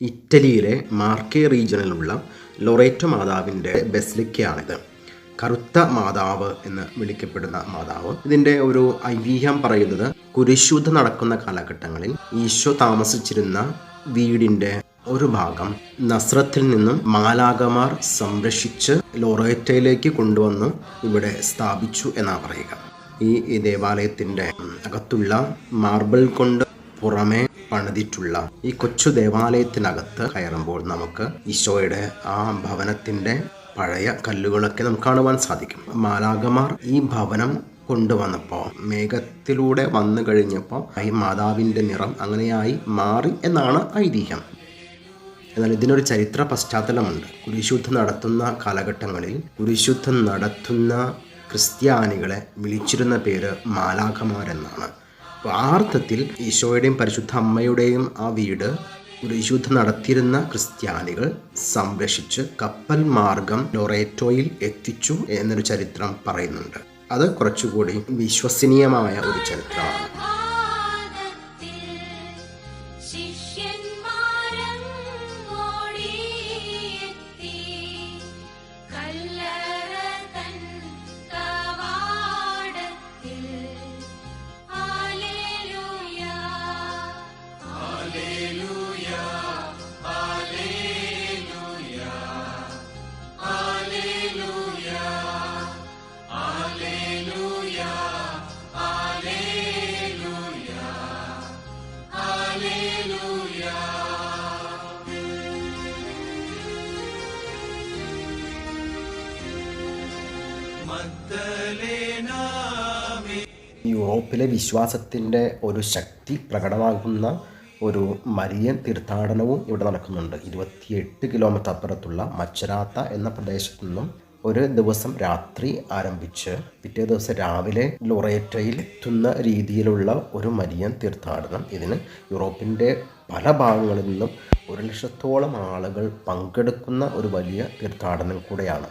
ഇറ്റലിയിലെ മാർക്കെ റീജിയനിലുള്ള ലൊറേറ്റോ മാതാവിന്റെ ബെസ്ലിക്കയാണിത്. കറുത്ത മാതാവ് എന്ന് വിളിക്കപ്പെടുന്ന മാതാവ്. ഇതിന്റെ ഒരു ഐതിഹ്യം പറയുന്നത് കുരിശുദ്ധ നടക്കുന്ന കാലഘട്ടങ്ങളിൽ ഈശോ താമസിച്ചിരുന്ന വീടിന്റെ ഒരു ഭാഗം നസ്രത്തിൽ നിന്നും മാലാകമാർ സംരക്ഷിച്ച് ലൊറേറ്റയിലേക്ക് കൊണ്ടുവന്ന് ഇവിടെ സ്ഥാപിച്ചു എന്നാണ് പറയുക. ഈ ദേവാലയത്തിന്റെ അകത്തുള്ള മാർബിൾ കൊണ്ട് പുറമെ പണിതിട്ടുള്ള ഈ കൊച്ചു ദേവാലയത്തിനകത്ത് കയറുമ്പോൾ നമുക്ക് ഈശോയുടെ ആ ഭവനത്തിന്റെ പഴയ കല്ലുകളൊക്കെ നമുക്ക് കാണുവാൻ സാധിക്കും. മാലാകമാർ ഈ ഭവനം കൊണ്ടുവന്നപ്പോൾ മേഘത്തിലൂടെ വന്നു കഴിഞ്ഞപ്പോൾ ഈ മാതാവിന്റെ നിറം അങ്ങനെയായി മാറി എന്നാണ് ഐതിഹ്യം. എന്നാൽ ഇതിനൊരു ചരിത്ര പശ്ചാത്തലമുണ്ട്. കുരിശുദ്ധം നടത്തുന്ന കാലഘട്ടങ്ങളിൽ കുരിശുദ്ധം നടത്തുന്ന ക്രിസ്ത്യാനികളെ വിളിച്ചിരുന്ന പേര് മാലാഖമാരെന്നാണ് അപ്പോൾ ആ അർത്ഥത്തിൽ ഈശോയുടെയും പരിശുദ്ധ അമ്മയുടെയും ആ വീട് കുരിശുദ്ധം നടത്തിയിരുന്ന ക്രിസ്ത്യാനികൾ സംരക്ഷിച്ച് കപ്പൽ മാർഗം ലൊറേറ്റോയിൽ എത്തിച്ചു എന്നൊരു ചരിത്രം പറയുന്നുണ്ട്. അത് കുറച്ചുകൂടി വിശ്വസനീയമായ ഒരു ചരിത്രമാണ്. യൂറോപ്പിലെ വിശ്വാസത്തിന്റെ ഒരു ശക്തി പ്രകടമാകുന്ന ഒരു മരിയൻ തീർത്ഥാടനവും ഇവിടെ നടക്കുന്നുണ്ട്. ഇരുപത്തിയെട്ട് കിലോമീറ്റർ അപ്പുറത്തുള്ള മച്ചരാത്ത എന്ന പ്രദേശത്തു നിന്നും ഒരു ദിവസം രാത്രി ആരംഭിച്ച് പിറ്റേ ദിവസം രാവിലെ ലൊറേറ്റയിൽ എത്തുന്ന രീതിയിലുള്ള ഒരു മരിയൻ തീർത്ഥാടനം. ഇതിന് യൂറോപ്പിന്റെ പല ഭാഗങ്ങളിൽ നിന്നും ഒരു ലക്ഷത്തോളം ആളുകൾ പങ്കെടുക്കുന്ന ഒരു വലിയ തീർത്ഥാടനം കൂടെയാണ്.